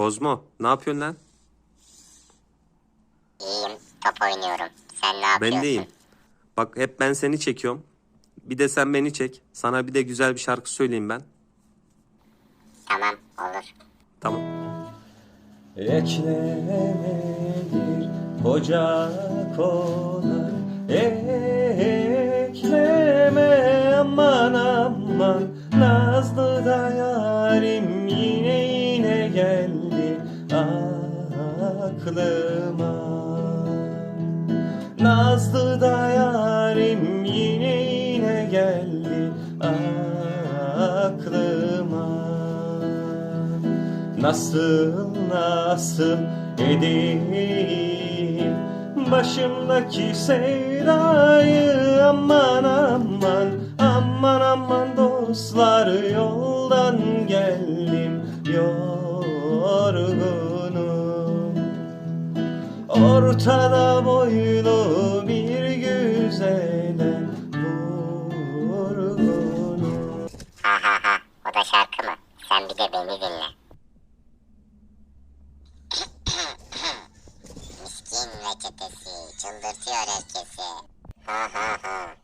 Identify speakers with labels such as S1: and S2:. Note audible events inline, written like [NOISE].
S1: Kozmo, ne yapıyorsun lan?
S2: İyiyim. Top oynuyorum. Sen ne yapıyorsun?
S1: Ben de iyiyim. Bak hep ben seni çekiyorum. Bir de sen beni çek. Sana bir de güzel bir şarkı söyleyeyim ben.
S2: Tamam olur.
S1: Tamam.
S3: Eklemedir koca konar Ekleme aman aman Nazlı da aklıma Nazlı da yarim yine yine geldi aklıma. Nasıl nasıl edeyim Başımdaki sevdayı? Aman aman Aman aman dostlar yoldan geldim yorgunum Ortada boylu bir güzele vurgunum
S2: Ha ha ha. O da şarkı mı? Sen bir de beni dinle. [CLEARS THROAT] Miskin reçetesi çıldırtıyor herkesi. Ha ha ha.